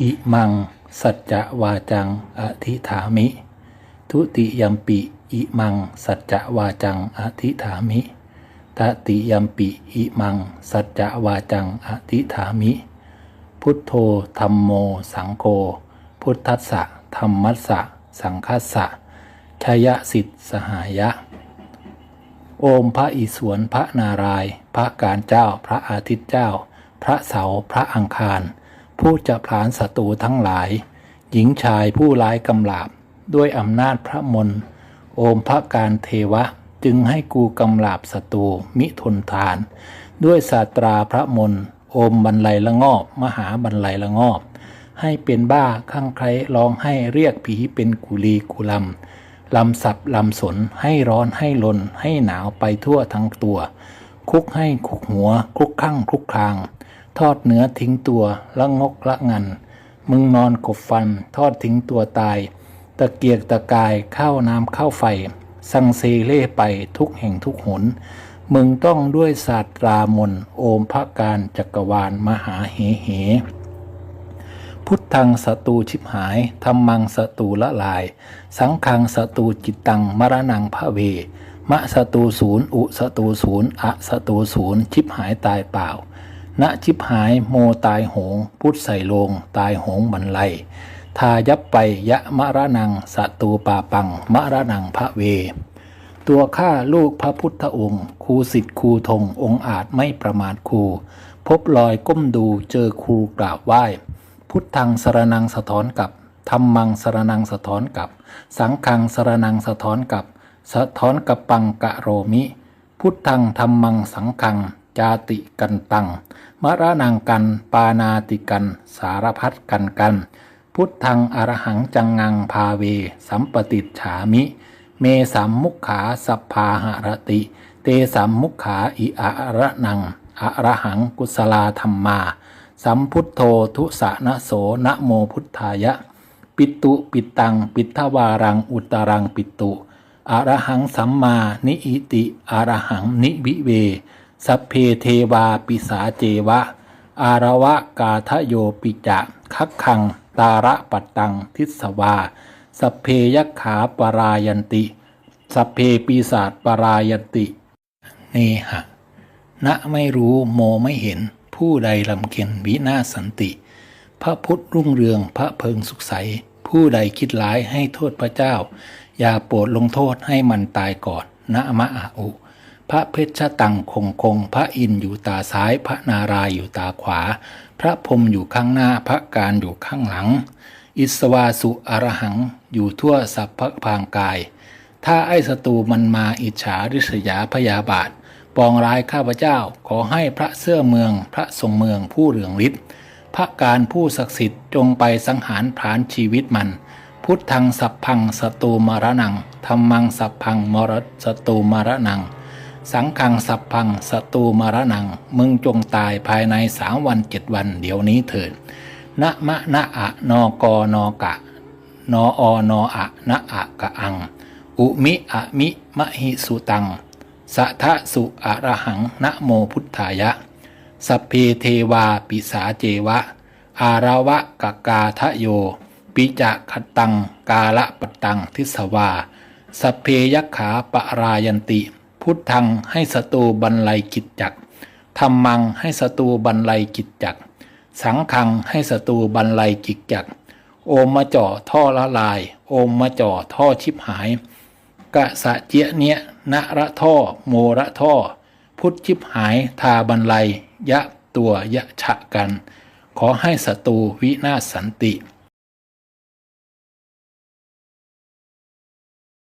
อิมัง สัจจะวาจัง อธิฐามิ ทุติยมปิอิมัง สัจจะวาจัง อธิฐามิตติยมปิอิมัง สัจจะวาจัง อธิฐามิ พุทโธธรรมโม สังโฆ พุทธัสสะธรรมัสสะ สังคัสสะชยสิทธิสหายะ โอมพระอิศวรพระนาราย พระการเจ้า พระอาทิตย์เจ้า พระเสา พระอังคาร ผู้จะผลานศัตรูทั้งหลาย หญิงชายผู้ร้ายกำลาบ ด้วยอำนาจพระมนต์โอมพระการเทวะจึงให้กูกำลาบศัตรูมิทนทาน ด้วยศาตราพระมนต์โอมบรรลัยละงอบมหาบรรลัยละงอบให้เป็นบ้าข้างใครร้องให้เรียกผีเป็นกุลีกุลำลำสับลำสนให้ร้อนให้ลนให้หนาวไปทั่วทั้งตัว คุกให้คุกหัว คุกข้างคุกคลาง ทอดเนื้อทิ้งตัวละงกละงัน มึงนอนกบฟัน ทอดทิ้งตัวตาย ตะเกียกตะกายเข้าน้ำเข้าไฟ สังเซเล่ไปทุกแห่งทุกหน มึงต้องด้วยศาสตรามนโอมพระการจักรวาลมหาเหเห พุทธังสตูชิบหายธรรมังสตูละลาย สังขังสตูจิตตังมรณังพระเว มะสตูศูนย์อุสตูศูนย์อะสตูศูนย์ชิบหายตายเปล่า ณชิบหายโมตายโหง พุทธใส่ลง ตายโหงบรรลัยทายับไปยะมรณังสตูปาปังมรณังพระเว ตัวข้าลูกพระพุทธองค์ครูสิทธิ์ครูธงองค์อาจไม่ประมาทครู พบรอยก้มดูเจอครูกราบไหว้ พุทธังสรนังสะท้อนกับธรรมังสรนังสะท้อนกับ สังฆังสรนังสะท้อนกับ สะท้อนกับปังกะโรมิ พุทธังธรรมังสังฆัง จาติกันตัง มรณังกัน ปานาติกัน สารพัดกันกัน พุทธังอรหังจังงังพาเว สัมปติฉามิ เมสัมมุขขาสัพพาหรติ เตสัมมุขขาอิอระนังอระหังกุศลาธรรมาสัมพุทโธทุสะนะโสนะโมพุทธายะ ปิตุปิตัง ปิทวารัง อุตรังปิตุอรหังสัมมานิอิติอรหังนิวิเว สัพเพเทวาปิสาเจวะ อารวะกาทะโยปิจะคักขัง ตาระปัตตัง ทิสวา สัพเพยักขาปรายันติ สัพเพปีศาจปรายันติ เนหะ ณไม่รู้โมไม่เห็น ผู้ใดลำเค็นวินาศสันติ พระพุทธรุ่งเรืองพระเพิงสุขใส ผู้ใดคิดร้ายให้โทษพระเจ้า อย่าโปรดลงโทษให้มันตายก่อนณมะอาอุ พระเพชรตังคงคง พระอินอยู่ตาซ้าย พระนารายอยู่ตาขวา พระพรมอยู่ข้างหน้า พระการอยู่ข้างหลัง อิสวาสุอรหังอยู่ทั่วสัพพพางกาย ถ้าไอ้ศัตรูมันมาอิจฉาริษยาพยาบาท ปองร้ายข้าพเจ้า ขอให้พระเสื้อเมือง พระทรงเมืองผู้เรืองฤทธิ์พระการผู้ศักดิ์สิทธิ์จงไปสังหารผานชีวิตมัน พุทธังสัพพังสตูมรณังธรรมังสัพพังมรสตูมรณัง สังฆังสัพพังสตูมรณัง มึงจงตายภายในสามวันเจ็ดวันเดี๋ยวนี้เถิดนะมะนะอะนอกอนอกะ นออนออะนะอะกะอัง อุมิอะมิมะหิสุตัง สัทะสุอะระหังนะโมพุทธายะ สัพเพเทวาปิสาเจวะ อาราวะกะกาทะโย ปิจะขตัง กาละปตังทิสวา สัพเพยขาปรายันติ พุทธังให้สตูบรรลัยกิจจักธรรมังให้สตูบรรลัยกิจจักสังขังให้สตูบรรลัยกิจจักโอมมาจ่อท่อละลาย โอมมาจ่อท่อชิบหายกะสะเจียเนียนะระท่อ โมระท่อ พุทธชิบหายทาบรรลัย ยะตัวยะฉะกัน ขอให้ศัตรูวินาศสันติ